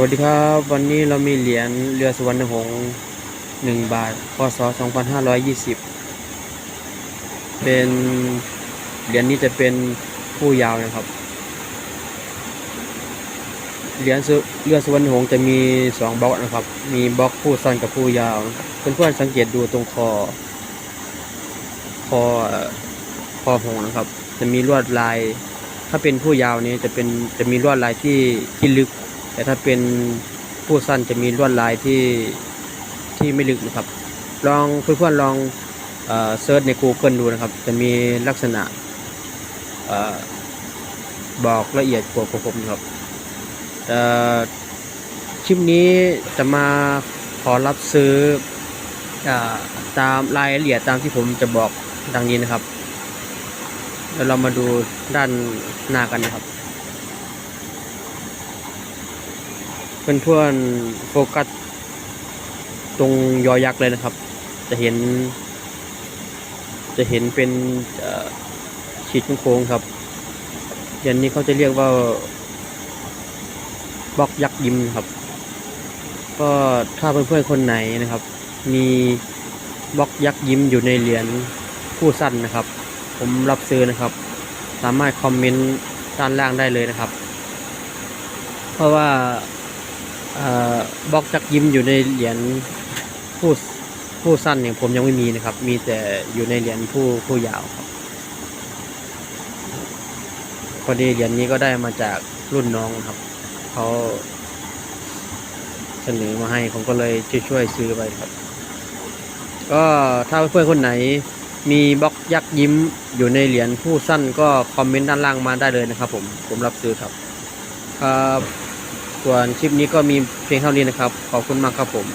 วัสดีครับ วันนี้เรามีเหรียญเรือสุวรรณหงษ์หนึ่งบาทพศ2520 เป็นเหรียญนี้จะเป็นผู้ยาวนะครับ เหรียญเรือสุวรรณหงษ์จะมีสองบล็อกนะครับ มีบล็อกผู้สั้นกับผู้ยาวเพื่อนๆสังเกตดูตรงคอ คอเอ่อคอหงส์นะครับ จะมีลวดลาย ถ้าเป็นผู้ยาวนี้จะเป็นจะมีลวดลายที่ที่ลึก แต่ถ้าเป็นผู้สั้นจะมีลวดลายที่ที่ไม่ลึกนะครับ ลองเพื่อนๆลองเอเซิร์ชใน Google ดูนะครับ จะมีลักษณะอบอกละเอียดกว่าผมครับเอ่อคลิปนี้จะมาขอรับซื้ออตามรายละเอียดตามที่ผมจะบอกดังนี้นะครับ เดี๋ยวเรามาดูด้านหน้ากันนะครับ เพื่อนเพื่อนๆโฟกัสตรงยอยักษ์เลยนะครับ จะเห็น จะเห็นเป็นเอ่อขีดโค้งครับยันนี้เขาจะเรียกว่าบล็อกยักษ์ยิ้มครับ ก็ถ้าเพื่อนๆคนไหนนะครับ มีบล็อกยักษ์ยิ้มอยู่ในเหรียญผู้สั้นนะครับ ผมรับซื้อนะครับ สามารถคอมเมนต์ด้านล่างได้เลยนะครับ เพราะว่า บล็อกจักยิ้มอยู่ในเหรียญผู้ผู้สั้นเนี่ยผมยังไม่มีนะครับ มีแต่อยู่ในเหรียญผู้ผู้ยาวครับ พอดีเหรียญนี้ก็ได้มาจากรุ่นน้องครับเขาเสนอมาให้ผมก็เลยช่วยๆซื้อไปครับ ก็ถ้าเพื่อนคนไหนมีบล็อกยักษ์ยิ้มอยู่ในเหรียญผู้สั้นก็คอมเมนต์ด้านล่างมาได้เลยนะครับผมผมรับซื้อครับ ครับ ส่วนคลิปนี้ก็มีเพียงเท่านี้นะครับ ขอบคุณมากครับผม